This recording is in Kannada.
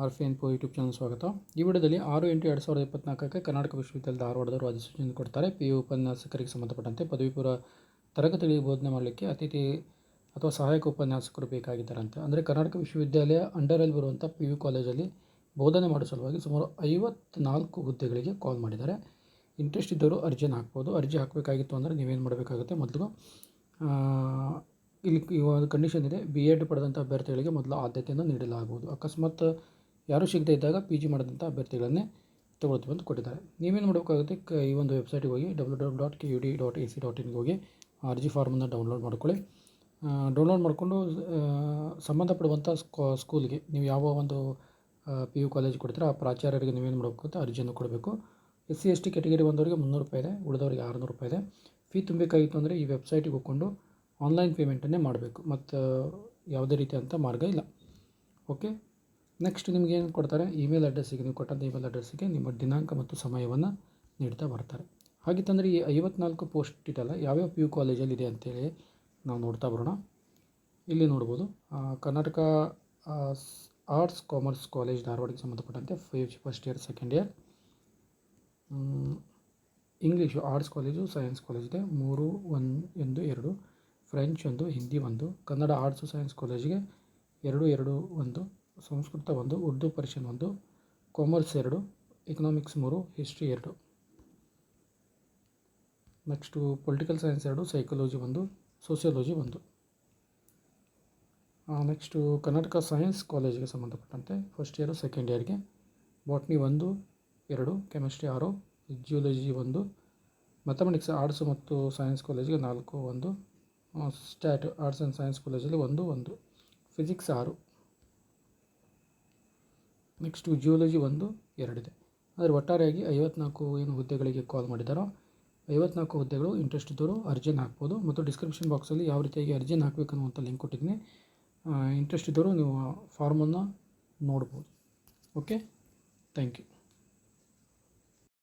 ಆರ್ ಎನ್ ಪೋ ಯೂಟ್ಯೂಬ್ ಚಾನಲ್ ಸ್ವಾಗತ. ಈ ವಿಡಿಯೋದಲ್ಲಿ ಆರು ಎಂಟು ಎರಡು ಸಾವಿರದ ಇಪ್ಪತ್ನಾಲ್ಕಕ್ಕೆ ಕರ್ನಾಟಕ ವಿಶ್ವವಿದ್ಯಾಲಯ ಧಾರವಾಡದವರು ಅಧಿಸೂಚನೆ ಕೊಡ್ತಾರೆ. ಪಿ ಯು ಉಪನ್ಯಾಸಕರಿಗೆ ಸಂಬಂಧಪಟ್ಟಂತೆ ಪದವಿ ಪೂರ್ವ ತರಗತಿಗಳಿಗೆ ಬೋಧನೆ ಮಾಡಲಿಕ್ಕೆ ಅತಿಥಿ ಅಥವಾ ಸಹಾಯಕ ಉಪನ್ಯಾಸಕರು ಬೇಕಾಗಿದ್ದಾರಂತೆ. ಅಂದರೆ ಕರ್ನಾಟಕ ವಿಶ್ವವಿದ್ಯಾಲಯ ಅಂಡರಲ್ಲಿ ಬರುವಂಥ ಪಿ ಯು ಕಾಲೇಜಲ್ಲಿ ಬೋಧನೆ ಮಾಡೋ ಸಲುವಾಗಿ ಸುಮಾರು ಐವತ್ನಾಲ್ಕು ಹುದ್ದೆಗಳಿಗೆ ಕಾಲ್ ಮಾಡಿದ್ದಾರೆ. ಇಂಟ್ರೆಸ್ಟ್ ಇದ್ದವರು ಅರ್ಜಿಯನ್ನು ಹಾಕ್ಬೋದು. ಅರ್ಜಿ ಹಾಕಬೇಕಾಗಿತ್ತು ಅಂದರೆ ನೀವೇನು ಮಾಡಬೇಕಾಗುತ್ತೆ? ಮೊದಲು ಇಲ್ಲಿ ಈ ಒಂದು ಕಂಡೀಷನ್ ಇದೆ. ಬಿ ಎಡ್ ಪಡೆದಂಥ ಅಭ್ಯರ್ಥಿಗಳಿಗೆ ಮೊದಲು ಆದ್ಯತೆಯನ್ನು ನೀಡಲಾಗುವುದು. ಅಕಸ್ಮಾತ್ ಯಾರೂ ಸಿಗದೇ ಇದ್ದಾಗ ಪಿ ಜಿ ಮಾಡಿದಂಥ ಅಭ್ಯರ್ಥಿಗಳನ್ನೇ ತಗೊಳ್ತೀವಿ ಅಂತ ಕೊಟ್ಟಿದ್ದಾರೆ. ನೀವೇನು ಮಾಡಬೇಕಾಗುತ್ತೆ, ಕ, ಈ ಒಂದು ವೆಬ್ಸೈಟಿಗೆ ಹೋಗಿ W W dot K U D dot A C dot ಇನ್ಗೆ ಹೋಗಿ ಅರ್ಜಿ ಫಾರ್ಮನ್ನು ಡೌನ್ಲೋಡ್ ಮಾಡ್ಕೊಳ್ಳಿ. ಡೌನ್ಲೋಡ್ ಮಾಡಿಕೊಂಡು ಸಂಬಂಧಪಡುವಂಥ ಸ್ಕೂ ಸ್ಕೂಲ್ಗೆ ನೀವು ಯಾವ ಒಂದು ಪಿ ಯು ಕಾಲೇಜ್ ಕೊಡ್ತೀರೋ ಆ ಪ್ರಾಚಾರ್ಯರಿಗೆ ನೀವೇನು ಮಾಡಬೇಕು ಅರ್ಜಿಯನ್ನು ಕೊಡಬೇಕು. S C, S T category ಬಂದವರಿಗೆ ಮುನ್ನೂರು ರೂಪಾಯಿ ಇದೆ, ಉಳಿದವರಿಗೆ ಆರುನೂರು ರೂಪಾಯಿ ಇದೆ. ಫೀ ತುಂಬಬೇಕಾಗಿತ್ತು ಅಂದರೆ ಈ ವೆಬ್ಸೈಟಿಗೆ ಹೋಗ್ಕೊಂಡು ಆನ್ಲೈನ್ ಪೇಮೆಂಟನ್ನೇ ಮಾಡಬೇಕು. ಮತ್ತು ಯಾವುದೇ ರೀತಿಯಂಥ ಮಾರ್ಗ ಇಲ್ಲ. ಓಕೆ ನೆಕ್ಸ್ಟ್ ನಿಮಗೆ ಏನು ಕೊಡ್ತಾರೆ? ಇಮೇಲ್ ಅಡ್ರೆಸ್ಸಿಗೆ ನೀವು ಕೊಟ್ಟಂಥ ಇಮೇಲ್ ಅಡ್ರೆಸ್ಸಿಗೆ ನಿಮ್ಮ ದಿನಾಂಕ ಮತ್ತು ಸಮಯವನ್ನು ನೀಡ್ತಾ ಬರ್ತಾರೆ. ಹಾಗಿತ್ತಂದರೆ ಈ ಐವತ್ನಾಲ್ಕು ಪೋಸ್ಟ್ ಇದೆಲ್ಲ ಯಾವ್ಯಾವ ಪಿ ಯು ಕಾಲೇಜಲ್ಲಿ ಇದೆ ಅಂತೇಳಿ ನಾವು ನೋಡ್ತಾ ಬರೋಣ. ಇಲ್ಲಿ ನೋಡ್ಬೋದು ಕರ್ನಾಟಕ ಆರ್ಟ್ಸ್ ಕಾಮರ್ಸ್ ಕಾಲೇಜ್ ಧಾರವಾಡಕ್ಕೆ ಸಂಬಂಧಪಟ್ಟಂತೆ five first year second year English arts college science college ಇದೆ. ಮೂರು ಒನ್ ಎಂದು ಎರಡು. ಫ್ರೆಂಚ್ ಒಂದು ಹಿಂದಿ ಒಂದು. ಕನ್ನಡ ಆರ್ಟ್ಸು ಸೈನ್ಸ್ ಕಾಲೇಜಿಗೆ ಎರಡು ಎರಡು, ಒಂದು. ಸಂಸ್ಕೃತ ಒಂದು, ಉರ್ದು ಪರ್ಷಿಯನ್ ಒಂದು, ಕಾಮರ್ಸ್ ಎರಡು ಎಕನಾಮಿಕ್ಸ್ ಮೂರು ಹಿಸ್ಟ್ರಿ ಎರಡು. ನೆಕ್ಸ್ಟು ಪೊಲಿಟಿಕಲ್ ಸೈನ್ಸ್ ಎರಡು ಸೈಕಾಲಜಿ ಒಂದು ಸೋಸಿಯಾಲಜಿ ಒಂದು. ನೆಕ್ಸ್ಟು ಕರ್ನಾಟಕ ಸೈನ್ಸ್ ಕಾಲೇಜಿಗೆ ಸಂಬಂಧಪಟ್ಟಂತೆ ಫಸ್ಟ್ ಇಯರು ಸೆಕೆಂಡ್ ಇಯರ್ಗೆ ಬಾಟ್ನಿ ಒಂದು, ಎರಡು ಕೆಮಿಸ್ಟ್ರಿ ಆರು ಜಿಯೋಲಜಿ ಒಂದು ಮ್ಯಾಥಮೆಟಿಕ್ಸ್ ಆರ್ಟ್ಸ್ ಮತ್ತು ಸೈನ್ಸ್ ಕಾಲೇಜಿಗೆ ನಾಲ್ಕು, ಒಂದು ಸ್ಟ್ಯಾಟ್ ಆರ್ಟ್ಸ್ ಆ್ಯಂಡ್ ಸೈನ್ಸ್ ಕಾಲೇಜಲ್ಲಿ ಒಂದು ಒಂದು. ಫಿಸಿಕ್ಸ್ ಆರು. ನೆಕ್ಸ್ಟು ಜಿಯೋಲಜಿ ಒಂದು, ಎರಡಿದೆ. ಆದರೆ ಒಟ್ಟಾರೆಯಾಗಿ ಐವತ್ನಾಲ್ಕು ಏನು ಹುದ್ದೆಗಳಿಗೆ ಕಾಲ್ ಮಾಡಿದ್ದಾರೋ, ಐವತ್ನಾಲ್ಕು ಹುದ್ದೆಗಳು ಇಂಟ್ರೆಸ್ಟ್ ಇದ್ದವರು ಅರ್ಜಿಯನ್ನು ಹಾಕ್ಬೋದು. ಮತ್ತು ಡಿಸ್ಕ್ರಿಪ್ಷನ್ ಬಾಕ್ಸಲ್ಲಿ ಯಾವ ರೀತಿಯಾಗಿ ಅರ್ಜಿಯನ್ನು ಹಾಕಬೇಕು ಅನ್ನುವಂಥ ಲಿಂಕ್ ಕೊಟ್ಟಿದ್ದೀನಿ ಇಂಟ್ರೆಸ್ಟ್ ಇದ್ದವರು ನೀವು ಫಾರ್ಮನ್ನು ನೋಡ್ಬೋದು. Okay thank you